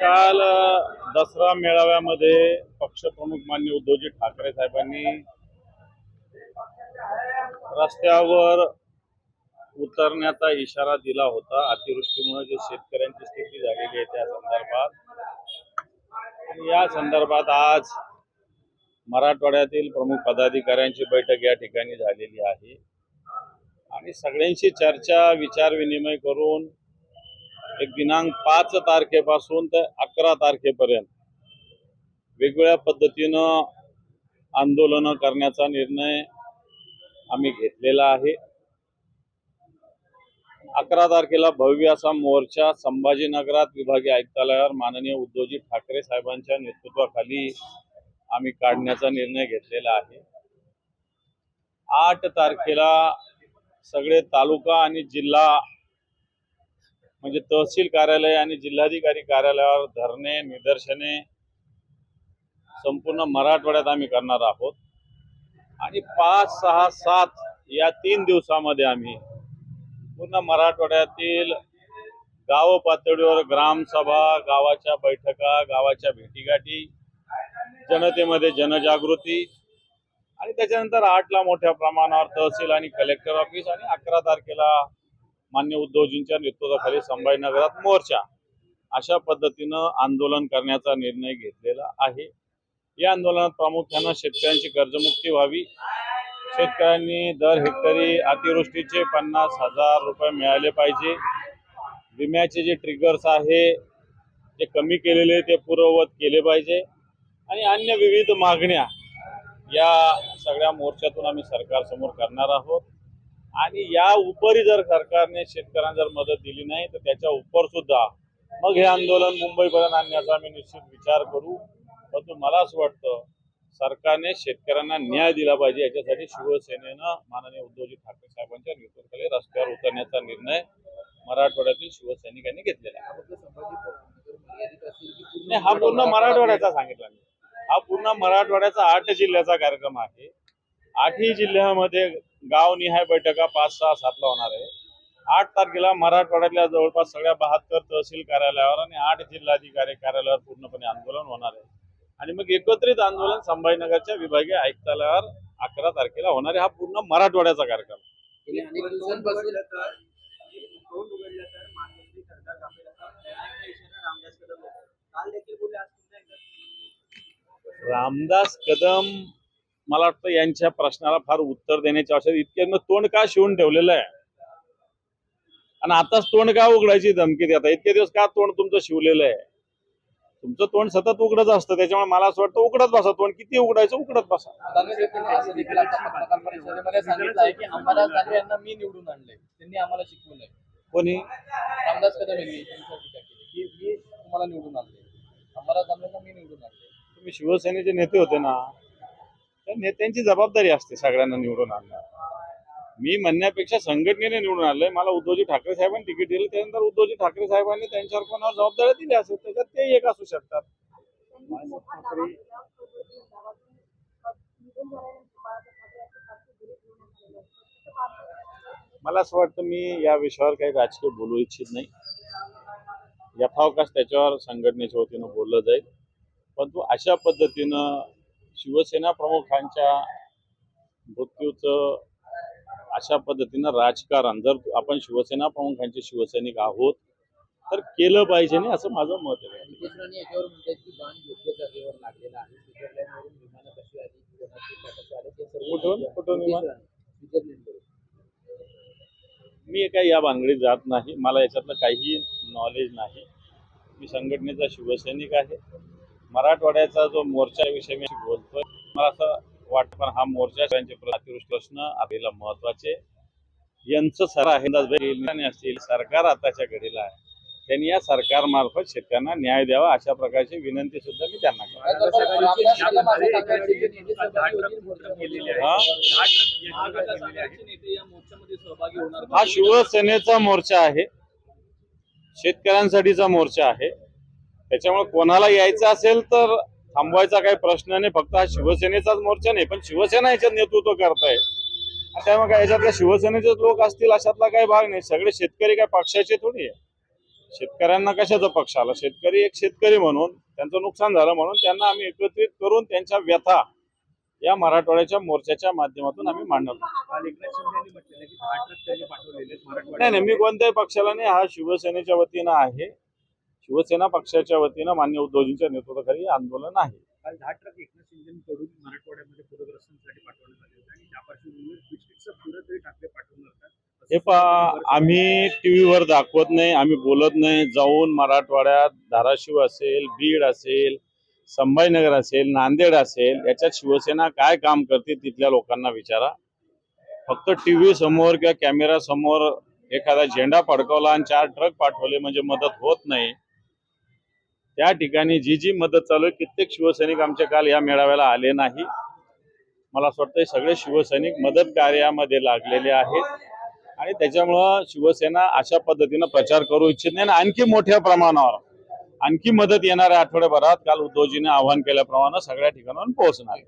काल दसरा मेळाव्यामध्ये पक्षप्रमुख मान्य उद्धवजी ठाकरे साहेबांनी रस्त्यावर उतरण्याचा इशारा दिला होता. अतिवृष्टीमुळे जे शेतकऱ्यांची स्थिती झालेली आहे त्या संदर्भात. आणि या संदर्भात आज मराठवाड्यातील प्रमुख पदाधिकाऱ्यांची बैठक या ठिकाणी झालेली आहे. आणि सगळ्यांशी चर्चा विचार विनिमय करून एक दिनांक पाच तारखेपासून ते अकरा तारखेपर्यंत वेगवेगळ्या पद्धतीनं आंदोलनं करण्याचा निर्णय आम्ही घेतलेला आहे. अकरा तारखेला भव्य असा मोर्चा संभाजीनगरात विभागीय आयुक्तालयावर माननीय उद्धवजी ठाकरे साहेबांच्या नेतृत्वाखाली आम्ही काढण्याचा निर्णय घेतलेला आहे. आठ तारखेला सगळे तालुका आणि जिल्हा म्हणजे तहसील कार्यालय आणि जिल्हाधिकारी कार्यालयावर धरणे निदर्शने संपूर्ण मराठवाड्यात आम्ही करणार आहोत. आणि पाच सहा सात या तीन दिवसामध्ये आम्ही पूर्ण मराठवाड्यातील गाव पातळीवर ग्रामसभा गावाच्या बैठका गावाच्या भेटीगाठी जनतेमध्ये जनजागृती आणि त्याच्यानंतर आठला मोठ्या प्रमाणावर तहसील आणि कलेक्टर ऑफिस आणि अकरा तारखेला मान्य उद्धवजींच्या नेतृत्वाखाली संभाजीनगरात मोर्चा अशा पद्धतीनं आंदोलन करण्याचा निर्णय घेतलेला आहे. या आंदोलनात प्रामुख्यानं शेतकऱ्यांची कर्जमुक्ती व्हावी शेतकऱ्यांनी दर हेक्टरी अतिवृष्टीचे पन्नास हजार रुपये मिळाले पाहिजे. विम्याचे जे ट्रिगर्स आहे ते कमी केलेले ते पूर्ववत केले पाहिजे. आणि अन्य विविध मागण्या या सगळ्या मोर्चातून आम्ही सरकारसमोर करणार आहोत. आणि या उपरी जर सरकारने शेतकऱ्यांना जर मदत दिली नाही तर त्याच्या उपर सुद्धा मग हे आंदोलन मुंबईपर्यंत आणण्याचा आम्ही निश्चित विचार करू. परंतु मला असं वाटतं सरकारने शेतकऱ्यांना न्याय दिला पाहिजे. याच्यासाठी शिवसेनेनं माननीय उद्धवजी ठाकरे साहेबांच्या नेतृत्वाखाली रस्त्यावर उतरण्याचा निर्णय मराठवाड्यातील शिवसैनिकांनी घेतलेला आहे. हा पूर्ण मराठवाड्याचा सांगितला मी. हा पूर्ण मराठवाड्याचा आठ जिल्ह्याचा कार्यक्रम आहे. आठही जिल्ह्यामध्ये गाव निहाय बैठका पाच सहा सातला होणार आहे. आठ तारखेला मराठवाड्यातल्या जवळपास सगळ्या बहात्तर तहसील कार्यालयावर आणि आठ जिल्हाधिकारी कार्यालयावर पूर्णपणे आंदोलन होणार आहे. आणि मग एकत्रित आंदोलन संभाजीनगरच्या विभागीय आयुक्तालयावर अकरा तारखेला होणार आहे. हा पूर्ण मराठवाड्याचा कार्यक्रम. रामदास कदम मला वाटतं यांच्या प्रश्नाला फार उत्तर देण्याची आवश्यकता इतक्यानं तोंड का शिवून ठेवलेलं आहे. आणि आताच तोंड का उघडायची धमकी देता इतके दिवस का तोंड तुमचं शिवलेलं आहे? तुमचं तोंड सतत उघडच असतं. त्याच्यामुळे मला असं वाटतं उघडत बसा. तोंड किती उघडायचं उघडत बसा. मी निवडून आणले त्यांनी आम्हाला शिकवलंय कोणी रामदास कदम यांनी तुम्हाला निवडून आणले. मी निवडून आणले. तुम्ही शिवसेनेचे नेते होते ना. तर नेत्यांची जबाबदारी असते सगळ्यांना निवडून आणणं. मी म्हणण्यापेक्षा संघटनेने निवडून आलंय मला उद्धवजी ठाकरे साहेबांनी तिकीट दिलं. त्यानंतर उद्धवजी ठाकरे साहेबांनी त्यांच्यावर कोणावर जबाबदारी दिली असेल त्याच्यात ते एक असू शकतात. मला असं वाटतं मी या विषयावर काही राजकीय बोलू इच्छित नाही. यथावकाश त्याच्यावर संघटनेच्या वतीनं बोललं जाईल. परंतु अशा पद्धतीनं शिवसेना प्रमुखांच्या मृत्यूचं अशा पद्धतीनं राजकारण जर आपण शिवसेना प्रमुखांचे शिवसैनिक आहोत तर केलं पाहिजे नाही असं माझं मत आहे. मी काही या भानगडीत जात नाही. मला याच्यातलं काही नॉलेज नाही. मी संघटनेचा शिवसैनिक आहे. मराठवाड्याचा जो मोर्चा विषय मी बोलतोय. मला असं वाटतं पण हा मोर्चा प्रश्न आपल्याला महत्त्वाचे यांचं सर आहे असतील. सरकार आताच्या घडीला आहे. त्यांनी या सरकारमार्फत शेतकऱ्यांना न्याय द्यावा अशा प्रकारची विनंती सुद्धा मी त्यांना हा? शिवसेनेचा मोर्चा आहे. शेतकऱ्यांसाठीचा मोर्चा आहे. त्याच्यामुळे कोणाला यायचं असेल तर थांबवायचा काही प्रश्न नाही. फक्त हा शिवसेनेचाच मोर्चा नाही पण शिवसेना याच्यात नेतृत्व करताय. त्यामुळे काय याच्यातल्या शिवसेनेचे लोक असतील अशातला काही भाग नाही. सगळे शेतकरी काय पक्षाचे थोडी आहे. शेतकऱ्यांना कशाचा पक्ष आला? शेतकरी एक शेतकरी म्हणून त्यांचं नुकसान झालं म्हणून त्यांना आम्ही एकत्रित करून त्यांच्या व्यथा या मराठवाड्याच्या मोर्चाच्या माध्यमातून आम्ही मांडवलो नाही नाही मी कोणत्याही पक्षाला नाही हा शिवसेनेच्या वतीनं आहे. शिवसेना पक्षाच्या वतीनं मान्य उद्धवजींच्या नेतृत्वाखाली आंदोलन आहे. काल दहा ट्रक एकनाथ शिंदेकडून मराठवाड्यामध्ये पूरग्रस्तांसाठी पाठवण्यात आले होते आणि त्या पार्श्वभूमीवर बिस्किटचं पुरं तरी टाकले पाठवणार का असं हे पहा आम्ही टीव्हीवर दाखवत नाही आम्ही बोलत नाही. जाऊन मराठवाड्यात धाराशिव असेल बीड असेल संभाजीनगर असेल नांदेड असेल याच्यात शिवसेना काय काम करते तिथल्या लोकांना विचारा. फक्त टीव्ही समोर किंवा कॅमेरा समोर एखादा झेंडा फडकवला आणि चार ट्रक पाठवले म्हणजे मदत होत नाही. त्या ठिकाणी जी जी मदत चालू आहे कित्येक शिवसैनिक आमच्या काल या मेळाव्याला आले नाही. मला असं वाटतं सगळे शिवसैनिक मदत कार्यामध्ये लागलेले आहेत. आणि त्याच्यामुळं शिवसेना अशा पद्धतीनं प्रचार करू इच्छित नाही. आणि आणखी मोठ्या प्रमाणावर आणखी मदत येणाऱ्या आठवड्याभरात काल उद्धवजीने आवाहन केल्याप्रमाणे सगळ्या ठिकाणावर पोहोचणार आहे.